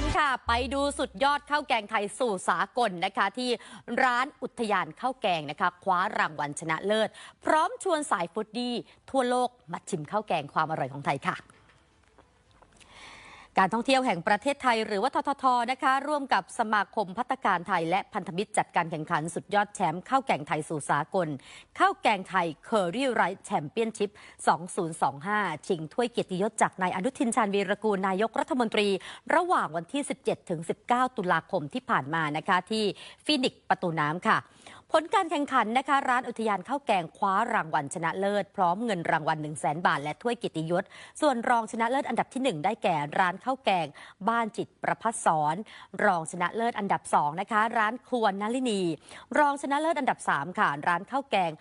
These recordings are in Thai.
มค่ะ ไปดูสุดยอดข้าวแกงไทยสู่สากลนะคะ ที่ร้านอุทยานข้าวแกงนะคะคว้ารางวัลชนะเลิศ พร้อมชวนสายฟุตดี้ทั่วโลกมาชิมข้าวแกงความอร่อยของไทยค่ะ การท่องเที่ยวแห่งประเทศไทยหรือว่าทททนะคะ ร่วมกับสมาคมพัตตาการไทย และพันธมิตรจัดการแข่งขันสุดยอดแชมป์ข้าวแกงไทยสู่สากลข้าวแกงไทยเคอรี่ไรท์แชมเปี้ยนชิพ 2025 ชิงถ้วยเกียรติยศจากนายอนุทินชาญวีรกูลนายกรัฐมนตรี ระหว่างวันที่ 17 ถึง 19 ตุลาคมที่ผ่านมานะคะที่ฟินิกซ์ประตูน้ำค่ะ ผลการแข่งขันนะคะ ร้านอุทยานข้าวแกงคว้ารางวัลชนะเลิศ พร้อมเงินรางวัล 1 0 0 0 0แบาท และถ้วยกียรติยศ ส่วนรองชนะเลิศอันดับที่ 1 ได้แก่ร้านข้าวแกง บ้านจิตประพัฒสอนรองชนะเลิศอันดับ2นะคะ ร้านครัวนลินี รองชนะเลิศอันดับ 3 ค่ะ ร้านข้าวแกง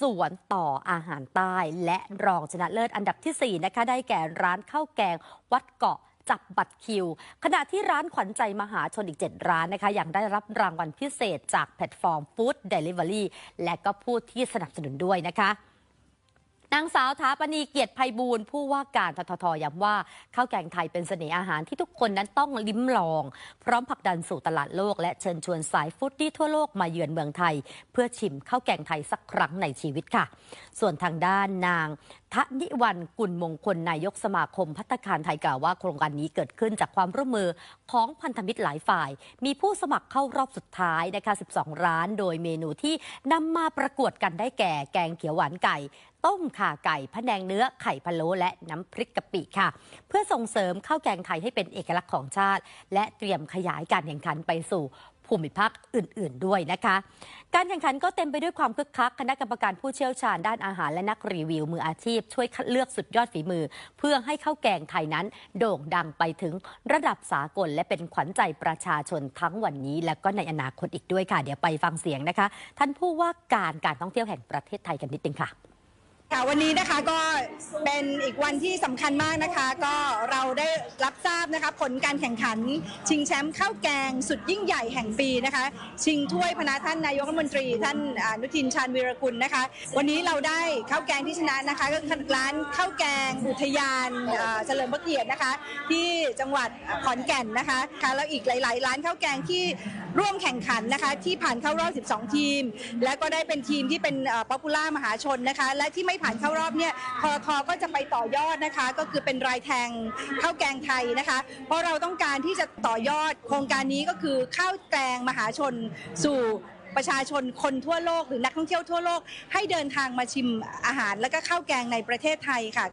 สวนต่ออาหารใต้ และรองชนะเลิศอันดับทีสี่4นะคะได้แก่ร้านข้าวแกงวัดเกาะ จับบัตรคิว ขณะที่ร้านขวัญใจมหาชนอีก 7 ร้านนะคะยังได้รับรางวัลพิเศษจากแพลตฟอร์ม Food Delivery และก็ผู้ที่สนับสนุนด้วยนะคะ นางสาวถาปณีเกียรติภัยบูลย์ผู้ว่าการทททย้ำว่าข้าวแกงไทยเป็นเสน่ห์อาหารที่ทุกคนนั้นต้องลิ้มลอง พร้อมผลักดันสู่ตลาดโลก และเชิญชวนสายฟุตดี้ทั่วโลกมาเยือนเมืองไทย เพื่อชิมข้าวแกงไทยสักครั้งในชีวิตค่ะ ส่วนทางด้านนางทนิวันกุลมงคลนายกสมาคมพัตตาคารไทยกล่าวว่าโครงการนี้เกิดขึ้นจากความร่วมมือของพันธมิตรหลายฝ่าย มีผู้สมัครเข้ารอบสุดท้ายนะคะ 12 ร้าน โดยเมนูที่นำมาประกวดกันได้แก่ แกงเขียวหวานไก่ ต้มข่าไก่พะแนงเนื้อไข่พะโล้และน้ำพริกกะปิค่ะ เพื่อส่งเสริมข้าวแกงไทยให้เป็นเอกลักษณ์ของชาติ และเตรียมขยายการแข่งขันไปสู่ภูมิภาคอื่น ๆ ด้วยนะคะ การแข่งขันก็เต็มไปด้วยความคึกคัก คณะกรรมการผู้เชี่ยวชาญด้านอาหารและนักรีวิวมืออาชีพ ช่วยคัดเลือกสุดยอดฝีมือ เพื่อให้ข้าวแกงไทยนั้น โด่งดังไปถึงระดับสากล และเป็นขวัญใจประชาชนทั้งวันนี้ และก็ในอนาคตอีกด้วยค่ะ เดี๋ยวไปฟังเสียงนะคะ ท่านผู้ว่าการการท่องเที่ยวแห่งประเทศไทยกันนิดนึงค่ะ ค่ะวันนี้นะคะก็เป็นอีกวันที่สำคัญมากนะคะ ก็เราได้รับทราบนะคะผลการแข่งขัน ชิงแชมป์ข้าวแกงสุดยิ่งใหญ่แห่งปีนะคะ ชิงถ้วยพนะท่านนายกรัฐมนตรี ท่านอนุทินชาญวีรกุลนะคะ วันนี้เราได้ข้าวแกงที่ชนะนะคะก็คือร้านข้าวแกงอุทยานเฉลิมพระเกียรตินะคะ ที่จังหวัดขอนแก่นนะคะค่ะแล้วอีกหลาย ๆ ร้านข้าวแกงที่ร่วมแข่งขันนะคะที่ผ่านเข้ารอบ 12 ทีม และก็ได้เป็นทีมที่เป็นป๊อปปูล่ามหาชนนะคะ และที่ไม่ผ่านเข้ารอบเนี่ยพอทก็จะไปต่อยอดนะคะ ก็คือเป็นรายแทงข้าวแกงไทยนะคะ เพราะเราต้องการที่จะต่อยอดโครงการนี้ก็คือข้าวแกงมหาชนสู่ประชาชนคนทั่วโลกหรือนักท่องเที่ยวทั่วโลก ให้เดินทางมาชิมอาหารและก็ข้าวแกงในประเทศไทยค่ะ